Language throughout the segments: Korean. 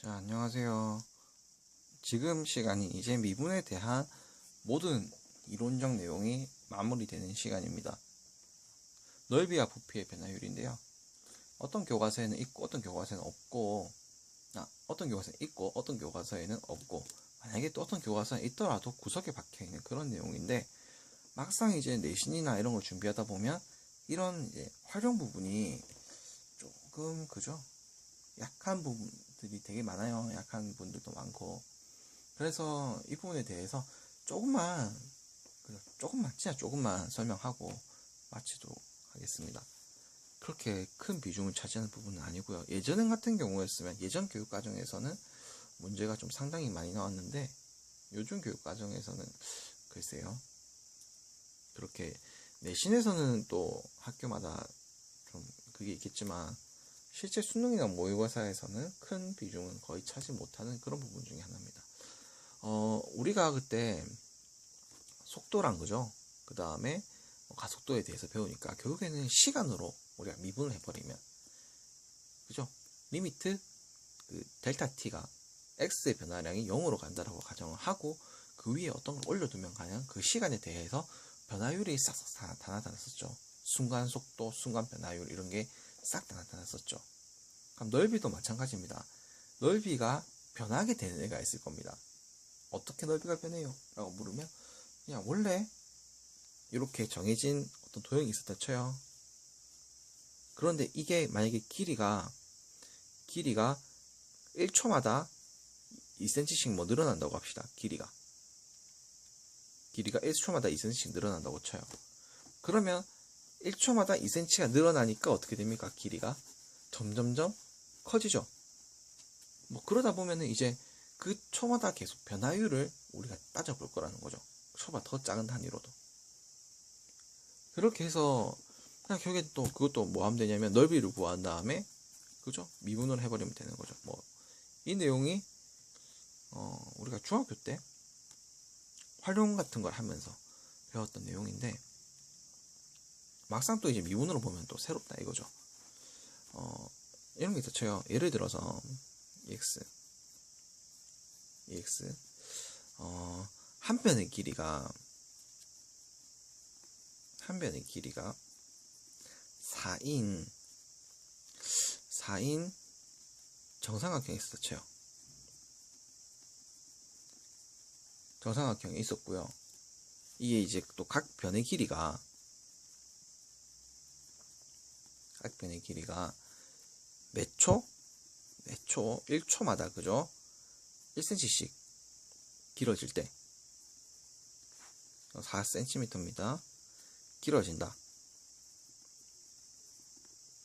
자, 안녕하세요. 지금 시간이 이제 미분에 대한 모든 이론적 내용이 마무리되는 시간입니다. 넓이와 부피의 변화율인데요. 어떤 교과서에는 있고 어떤 교과서에는 없고 아, 어떤 교과서에는 있고 어떤 교과서에는 없고 만약에 또 어떤 교과서에 있더라도 구석에 박혀 있는 그런 내용인데 막상 이제 내신이나 이런 걸 준비하다 보면 이런 활용 부분이 조금 그죠? 약한 부분 들이 되게 많아요. 약한 분들도 많고. 그래서 이 부분에 대해서 조금만? 조금만, 진짜 조금만 설명하고 마치도록 하겠습니다. 그렇게 큰 비중을 차지하는 부분은 아니고요. 예전 같은 경우였으면 예전 교육 과정에서는 문제가 좀 상당히 많이 나왔는데 요즘 교육 과정에서는 글쎄요. 그렇게 내신에서는 또 학교마다 좀 그게 있겠지만 실제 수능이나 모의고사에서는 큰 비중은 거의 차지 못하는 그런 부분 중에 하나입니다. 어, 우리가 그때 속도란 그죠? 그 다음에 가속도에 대해서 배우니까 결국에는 시간으로 우리가 미분을 해버리면 그죠? 리미트 그 델타 t가 x의 변화량이 0으로 간다라고 가정을 하고 그 위에 어떤 걸 올려두면 가냥 그 시간에 대해서 변화율이 싹싹 다 나타났었죠. 순간 속도, 순간 변화율 이런 게 싹 다 나타났었죠. 그럼 넓이도 마찬가지입니다. 넓이가 변하게 되는 애가 있을 겁니다. 어떻게 넓이가 변해요? 라고 물으면 그냥 원래 이렇게 정해진 어떤 도형이 있었다 쳐요. 그런데 이게 만약에 길이가 길이가 1초마다 2cm씩 뭐 늘어난다고 합시다. 길이가 길이가 1초마다 2cm씩 늘어난다고 쳐요. 그러면 1초마다 2cm가 늘어나니까 어떻게 됩니까? 길이가 점점점 커지죠. 뭐 그러다 보면은 이제 그 초마다 계속 변화율을 우리가 따져볼 거라는 거죠. 초보다 더 작은 단위로도. 그렇게 해서 그냥 결국에 또 그것도 뭐 하면 되냐면 넓이를 구한 다음에 그죠? 미분을 해버리면 되는 거죠. 뭐 이 내용이 어 우리가 중학교 때 활용 같은 걸 하면서 배웠던 내용인데 막상 또 이제 미분으로 보면 또 새롭다 이거죠. 어, 이런 게 있었죠. 예를 들어서 EX, EX, 어, 한 변의 길이가 한 변의 길이가 4인 4인 정삼각형이 있었죠. 정삼각형이 있었고요. 이게 이제 또 각 변의 길이가 각 변의 길이가 몇 초? 몇 초? 1초마다 그죠? 1cm씩 길어질 때 4cm입니다. 길어진다.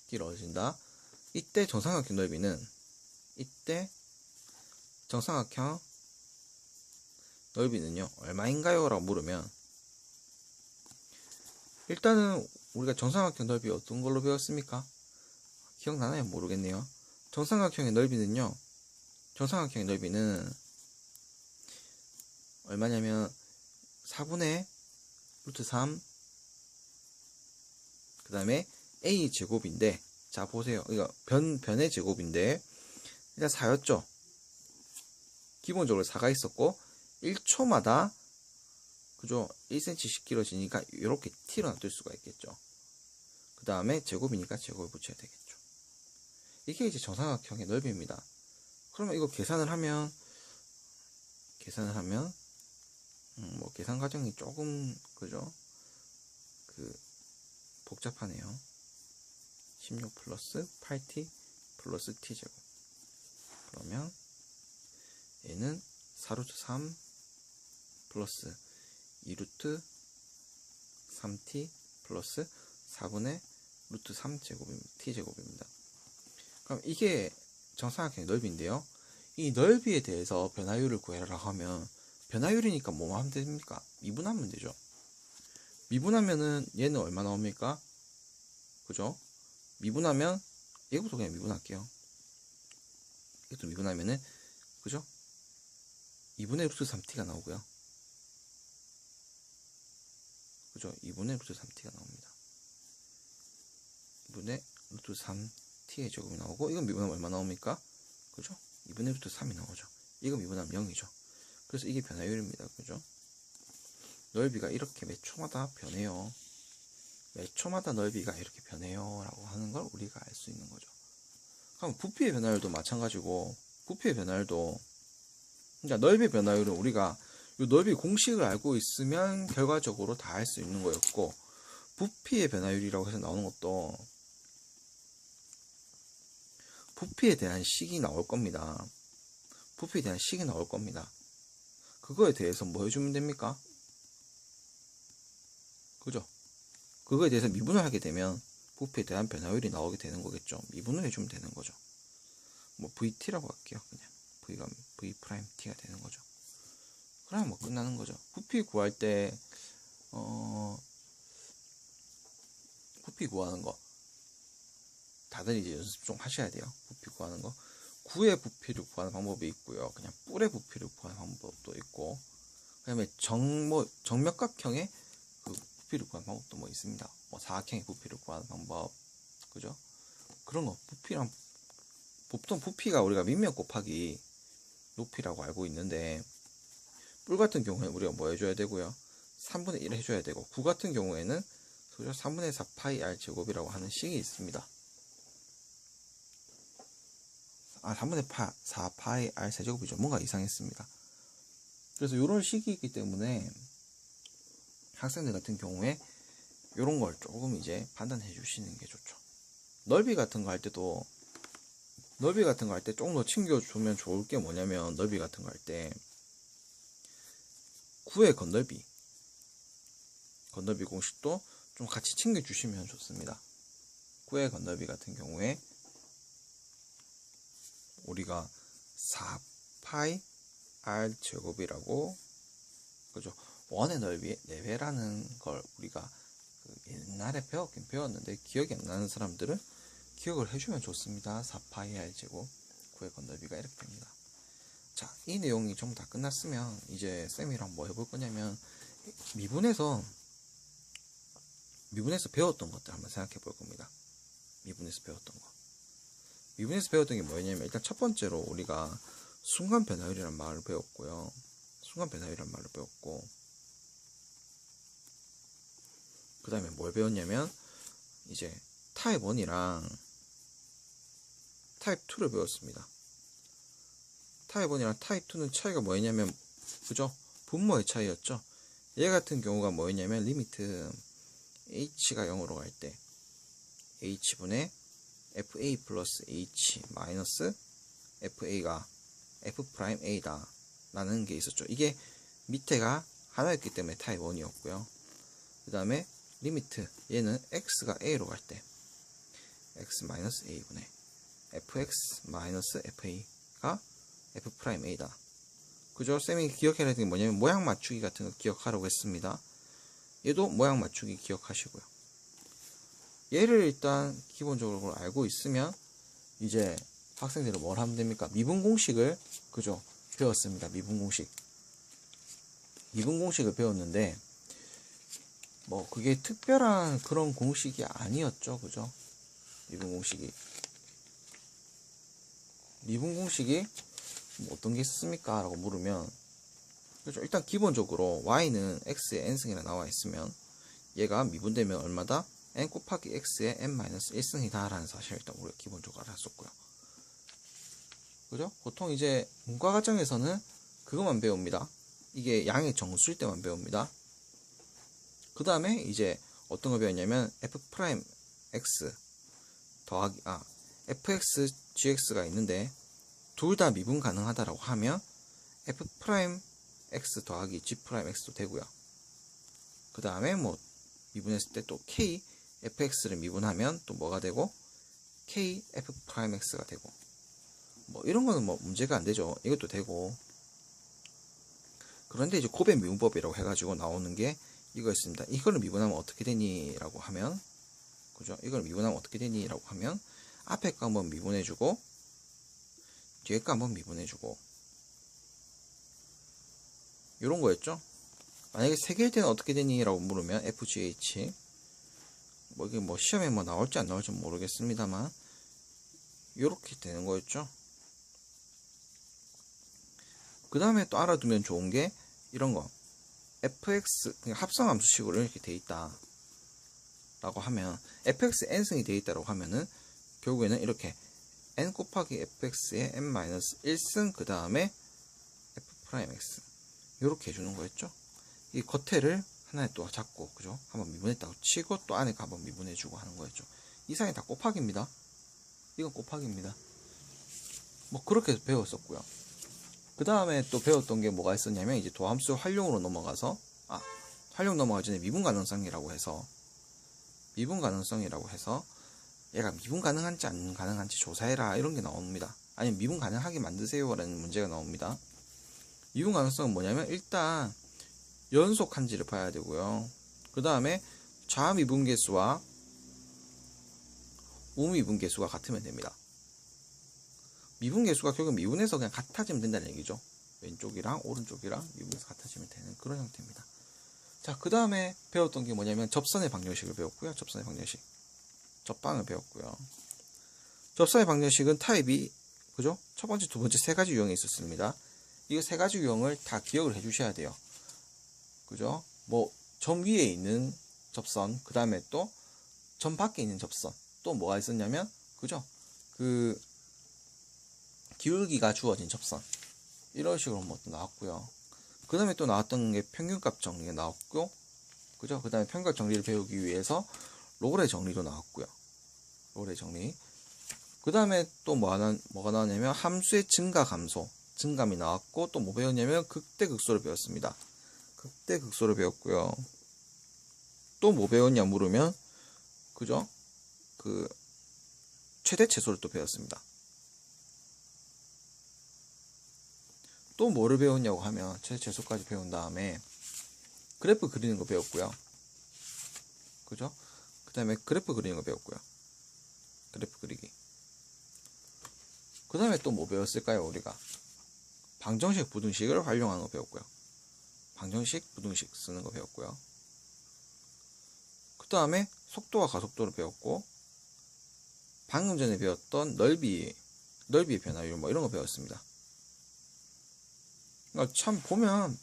길어진다. 이때 정삼각형 넓이는 이때 정삼각형 넓이는요 얼마인가요? 라고 물으면 일단은 우리가 정삼각형 넓이 어떤 걸로 배웠습니까? 기억나나요? 모르겠네요. 정삼각형의 넓이는요. 정삼각형의 넓이는 얼마냐면 4분의 루트 3 그 다음에 a 제곱인데 자 보세요. 이거 변, 변의 제곱인데 일단 4였죠. 기본적으로 4가 있었고 1초마다 그죠? 1cm씩 길어지니까 이렇게 t로 놔둘 수가 있겠죠. 그 다음에 제곱이니까 제곱을 붙여야 되겠죠. 이게 이제 정삼각형의 넓이입니다. 그러면 이거 계산을 하면 계산을 하면 음, 뭐 계산 과정이 조금 그죠? 그 복잡하네요. 16 플러스 8t 플러스 t제곱 그러면 얘는 4루트 3 플러스 2루트 3t 플러스 4분의 루트 3제곱입니다. t제곱입니다. 그럼 이게 정삼각형의 넓이인데요. 이 넓이에 대해서 변화율을 구해라 하면 변화율이니까 뭐 하면 됩니까? 미분하면 되죠. 미분하면은 얘는 얼마 나옵니까? 그죠? 미분하면 이것부터 그냥 미분할게요. 이것도 미분하면은 그죠? 2분의 루트 3t가 나오고요. 그죠? 2분의 루트 3t가 나옵니다. 2분의 루트 3t의 제곱이 나오고 이건 미분하면 얼마 나옵니까? 그죠? 2분의 루트 3이 나오죠. 이거 미분하면 0이죠. 그래서 이게 변화율입니다. 그죠? 넓이가 이렇게 몇 초마다 변해요. 몇 초마다 넓이가 이렇게 변해요. 라고 하는 걸 우리가 알 수 있는 거죠. 그럼 부피의 변화율도 마찬가지고, 부피의 변화율도, 그러니까 넓이의 변화율은 우리가 이 넓이 공식을 알고 있으면 결과적으로 다 할 수 있는 거였고, 부피의 변화율이라고 해서 나오는 것도 부피에 대한 식이 나올 겁니다. 부피에 대한 식이 나올 겁니다. 그거에 대해서 뭐 해주면 됩니까? 그죠? 그거에 대해서 미분을 하게 되면 부피에 대한 변화율이 나오게 되는 거겠죠. 미분을 해주면 되는 거죠. 뭐 VT라고 할게요. 그냥 V가 V 프라임 T가 되는 거죠. 그러면 뭐 끝나는 거죠. 부피 구할 때 어, 부피 구하는 거 다들 이제 연습 좀 하셔야 돼요. 부피 구하는 거. 구의 부피를 구하는 방법이 있고요. 그냥 뿔의 부피를 구하는 방법도 있고, 그 다음에 정 뭐 정맥각형의 그 부피를 구하는 방법도 뭐 있습니다. 뭐 사각형의 부피를 구하는 방법, 그죠? 그런 거 부피랑 보통 부피가 우리가 밑면 곱하기 높이라고 알고 있는데 뿔 같은 경우에 우리가 뭐 해줘야 되고요? 3분의 1 해줘야 되고 구 같은 경우에는 그죠? 3분의 4 파이 r 제곱이라고 하는 식이 있습니다. 아, 3분의 8, 4 파이 r 세제곱이죠. 뭔가 이상했습니다. 그래서 이런 식이 있기 때문에 학생들 같은 경우에 이런 걸 조금 이제 판단해 주시는 게 좋죠. 넓이 같은 거 할 때도 넓이 같은 거 할 때 조금 더 챙겨주면 좋을 게 뭐냐면 넓이 같은 거 할 때 구의 건넓이 건넓이 공식도 좀 같이 챙겨주시면 좋습니다. 구의 건넓이 같은 경우에 우리가 4파이 r 제곱이라고 그죠? 원의 넓이 4배라는 걸 우리가 그 옛날에 배웠긴 배웠는데 기억이 안 나는 사람들은 기억을 해주면 좋습니다. 4파이 r 제곱 구의 건넓이가 이렇게 됩니다. 자, 이 내용이 전부 다 끝났으면 이제 쌤이랑 뭐 해볼 거냐면 미분에서 미분에서 배웠던 것들 한번 생각해 볼 겁니다. 미분에서 배웠던 거. 미분에서 배웠던 게 뭐였냐면 일단 첫 번째로 우리가 순간 변화율이라는 말을 배웠고요. 순간 변화율이라는 말을 배웠고 그 다음에 뭘 배웠냐면 이제 타입 1이랑 타입 2를 배웠습니다. 타입 1이랑 타입 2는 차이가 뭐였냐면 그죠? 분모의 차이였죠. 얘 같은 경우가 뭐였냐면 리미트 h가 0으로 갈 때 h분의 fa 플러스 h 마이너스 fa가 f 프라임 a다 라는 게 있었죠. 이게 밑에가 하나였기 때문에 타입 1이었고요. 그 다음에 리미트 얘는 x가 a로 갈 때 x 마이너스 a분의 fx 마이너스 fa가 f 프라임 a다. 그죠? 쌤이 기억해야 되는 게 뭐냐면 모양 맞추기 같은 거 기억하라고 했습니다. 얘도 모양 맞추기 기억하시고요. 얘를 일단 기본적으로 알고 있으면 이제 학생들은 뭘 하면 됩니까? 미분 공식을 그죠? 배웠습니다. 미분 공식. 미분 공식을 배웠는데 뭐 그게 특별한 그런 공식이 아니었죠. 그죠? 미분 공식이. 미분 공식이 뭐 어떤 게 있었습니까? 라고 물으면 그죠? 일단 기본적으로 y는 x의 n승이라 나와 있으면 얘가 미분되면 얼마다? n 곱하기 x의 n-1승이다 라는 사실을 일단 우리가 기본적으로 알았었고요. 그죠? 보통 이제 문과 과정에서는 그것만 배웁니다. 이게 양의 정수일 때만 배웁니다. 그 다음에 이제 어떤 거 배웠냐면 f 프라임 x 더하기 아 fx gx가 있는데 둘 다 미분 가능하다라고 하면 f 프라임 x 더하기 g 프라임 x도 되고요. 그 다음에 뭐 미분했을 때 또 k fx를 미분하면 또 뭐가 되고 k f 프라임 x가 되고 뭐 이런 거는 뭐 문제가 안 되죠. 이것도 되고 그런데 이제 고배 미분법이라고 해가지고 나오는 게 이거였습니다. 이거를 미분하면 어떻게 되니라고 하면 그죠? 이걸 미분하면 어떻게 되니라고 하면 앞에 거 한번 미분해주고 뒤에 거 한번 미분해주고 이런 거였죠. 만약에 세 개일 때는 어떻게 되니 라고 물으면 FGH 뭐 이게 뭐 시험에 뭐 나올지 안 나올지 모르겠습니다만 이렇게 되는 거였죠. 그 다음에 또 알아두면 좋은 게 이런 거. fx 그냥 합성함수식으로 이렇게 돼 있다. 라고 하면 fx n승이 돼 있다라고 하면은 결국에는 이렇게 n 곱하기 fx의 n-1승 그 다음에 f'x 이렇게 해주는 거였죠. 이 겉에를 하나에 또 잡고 그죠? 한번 미분했다고 치고 또 안에 거 한번 미분해주고 하는 거였죠. 이 사이 다 곱하기입니다. 이건 곱하기입니다. 뭐 그렇게 배웠었고요. 그 다음에 또 배웠던 게 뭐가 있었냐면 이제 도함수 활용으로 넘어가서 아 활용 넘어가기 전에 미분 가능성이라고 해서 미분 가능성이라고 해서 얘가 미분 가능한지 안 가능한지 조사해라 이런 게 나옵니다. 아니면 미분 가능하게 만드세요라는 문제가 나옵니다. 미분 가능성은 뭐냐면 일단 연속한지를 봐야 되고요. 그 다음에 좌미분 계수와 우미분 계수가 같으면 됩니다. 미분 계수가 결국 미분에서 그냥 같아지면 된다는 얘기죠. 왼쪽이랑 오른쪽이랑 미분에서 같아지면 되는 그런 형태입니다. 자, 그 다음에 배웠던 게 뭐냐면 접선의 방정식을 배웠고요. 접선의 방정식. 접방을 배웠고요. 접선의 방정식은 타입이 그죠? 첫 번째, 두 번째 세 가지 유형이 있었습니다. 이거 세 가지 유형을 다 기억을 해 주셔야 돼요. 그죠? 뭐 점 위에 있는 접선, 그 다음에 또 점 밖에 있는 접선, 또 뭐가 있었냐면 그죠? 그 기울기가 주어진 접선 이런 식으로 뭐 또 나왔고요. 그 다음에 또 나왔던 게 평균값 정리가 나왔고, 그죠? 그 다음에 평균값 정리를 배우기 위해서 로그레 정리도 나왔고요. 로그레 정리. 그 다음에 또뭐 하나, 뭐가 나왔냐면 함수의 증가 감소, 증감이 나왔고, 또 뭐 배웠냐면 극대 극소를 배웠습니다. 극대 극소를 배웠고요. 또 뭐 배웠냐 물으면, 그죠? 그, 최대 최소를 또 배웠습니다. 또 뭐를 배웠냐고 하면 최대 최소까지 배운 다음에 그래프 그리는 거 배웠고요. 그죠? 그 다음에 그래프 그리는 거 배웠고요. 그래프 그리기. 그 다음에 또 뭐 배웠을까요, 우리가? 방정식, 부등식을 활용하는 거 배웠고요. 방정식, 부등식 쓰는 거 배웠고요. 그 다음에 속도와 가속도를 배웠고, 방금 전에 배웠던 넓이, 넓이의 변화율 뭐 이런 거 배웠습니다. 그러니까 참 보면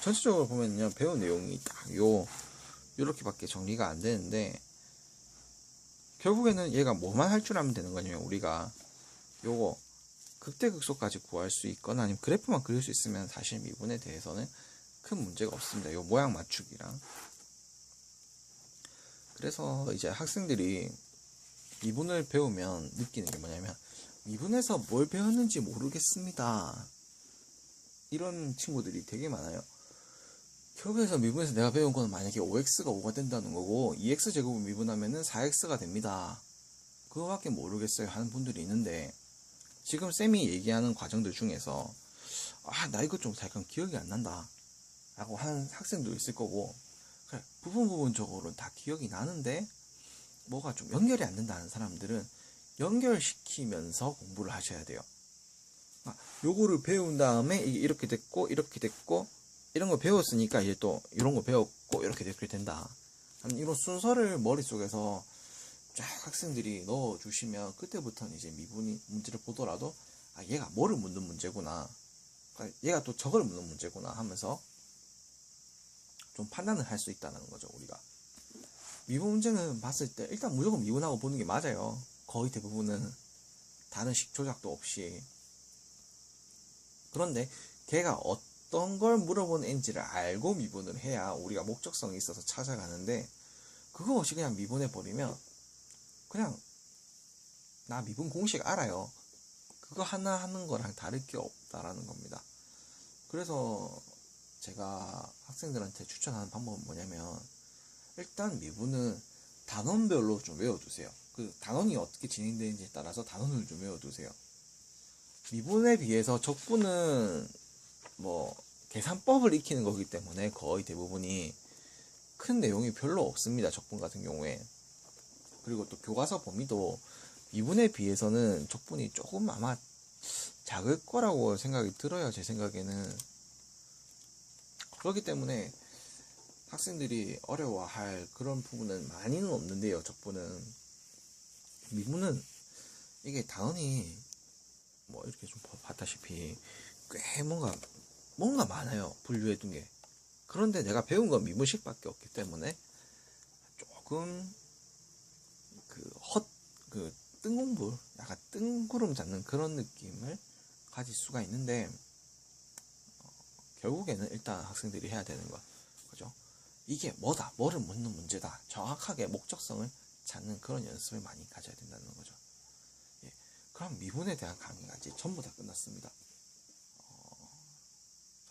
전체적으로 보면요 배운 내용이 딱 요 요렇게밖에 정리가 안 되는데 결국에는 얘가 뭐만 할 줄 알면 되는 거냐면 우리가 요거 극대극소까지 구할 수 있거나 아니면 그래프만 그릴 수 있으면 사실 미분에 대해서는 큰 문제가 없습니다. 요 모양 맞추기랑 그래서 이제 학생들이 미분을 배우면 느끼는 게 뭐냐면 미분에서 뭘 배웠는지 모르겠습니다. 이런 친구들이 되게 많아요. 결국에서 미분에서 내가 배운 거는 만약에 5x가 5가 된다는 거고 2x 제곱을 미분하면은 4x가 됩니다. 그거밖에 모르겠어요 하는 분들이 있는데 지금 쌤이 얘기하는 과정들 중에서 아 나 이거 좀 약간 기억이 안 난다 라고 하는 학생도 있을 거고 그래, 부분 부분적으로 다 기억이 나는데 뭐가 좀 연결이 안 된다는 사람들은 연결시키면서 공부를 하셔야 돼요. 아, 요거를 배운 다음에 이게 이렇게 됐고 이렇게 됐고 이런 거 배웠으니까 이제 또 이런 거 배웠고 이렇게 이렇게 된다. 이런 순서를 머릿속에서 쫙 학생들이 넣어 주시면 그때부터는 이제 미분이 문제를 보더라도 아 얘가 뭐를 묻는 문제구나. 그러니까 얘가 또 저걸 묻는 문제구나 하면서 좀 판단을 할 수 있다는 거죠, 우리가. 미분 문제는 봤을 때 일단 무조건 미분하고 보는 게 맞아요. 거의 대부분은 다른 식 조작도 없이 그런데 걔가 어 떤 걸 물어보는 앤지를 알고 미분을 해야 우리가 목적성이 있어서 찾아가는데 그거 없이 그냥 미분해 버리면 그냥 나 미분 공식 알아요. 그거 하나 하는 거랑 다를 게 없다라는 겁니다. 그래서 제가 학생들한테 추천하는 방법은 뭐냐면 일단 미분은 단원별로 좀 외워두세요. 그 단원이 어떻게 진행되는지에 따라서 단원을 좀 외워두세요. 미분에 비해서 적분은 뭐 계산법을 익히는 거기 때문에 거의 대부분이 큰 내용이 별로 없습니다. 적분 같은 경우에. 그리고 또 교과서 범위도 미분에 비해서는 적분이 조금 아마 작을 거라고 생각이 들어요. 제 생각에는. 그렇기 때문에 학생들이 어려워할 그런 부분은 많이는 없는데요. 적분은. 미분은 이게 당연히 뭐 이렇게 좀 봤다시피 꽤 뭔가 뭔가 많아요. 분류해둔 게. 그런데 내가 배운 건 미분식밖에 없기 때문에 조금 그 헛, 그 뜬공불, 약간 뜬구름 잡는 그런 느낌을 가질 수가 있는데 어, 결국에는 일단 학생들이 해야 되는 거 그죠? 이게 뭐다, 뭐를 묻는 문제다, 정확하게 목적성을 찾는 그런 연습을 많이 가져야 된다는 거죠. 예, 그럼 미분에 대한 강의가 이제 전부 다 끝났습니다.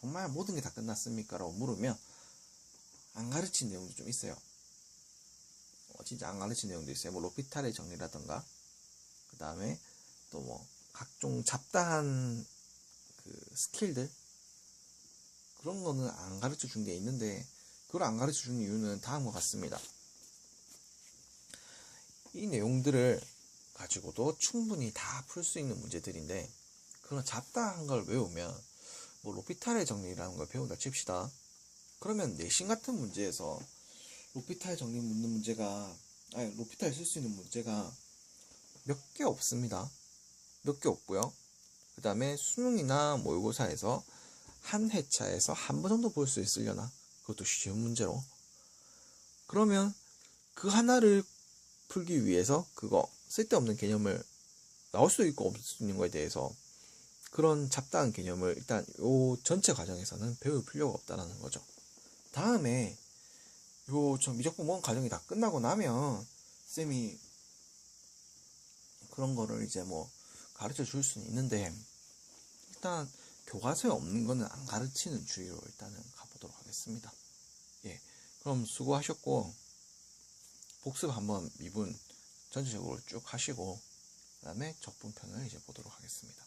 어, 정말 모든 게 다 끝났습니까? 라고 물으면 안 가르친 내용도 좀 있어요. 어, 진짜 안 가르친 내용도 있어요. 뭐 로피탈의 정리라던가 그 다음에 또 뭐 각종 잡다한 그 스킬들 그런 거는 안 가르쳐 준 게 있는데 그걸 안 가르쳐 준 이유는 다음과 같습니다. 이 내용들을 가지고도 충분히 다 풀 수 있는 문제들인데 그런 잡다한 걸 외우면 뭐 로피탈의 정리라는 걸 배운다 칩시다. 그러면 내신 같은 문제에서 로피탈 정리 묻는 문제가 아니 로피탈 쓸 수 있는 문제가 몇 개 없습니다. 몇 개 없고요. 그 다음에 수능이나 모의고사에서 한 회차에서 한 번 정도 볼 수 있으려나? 그것도 쉬운 문제로. 그러면 그 하나를 풀기 위해서 그거 쓸데없는 개념을 나올 수도 있고 없을 수 있는 거에 대해서 그런 잡다한 개념을 일단 요 전체 과정에서는 배울 필요가 없다라는 거죠. 다음에 요저 미적분모원 과정이 다 끝나고 나면 쌤이 그런 거를 이제 뭐 가르쳐 줄 수는 있는데 일단 교과서에 없는 거는 안 가르치는 주의로 일단은 가보도록 하겠습니다. 예, 그럼 수고하셨고 복습 한번 미분 전체적으로 쭉 하시고 그다음에 적분편을 이제 보도록 하겠습니다.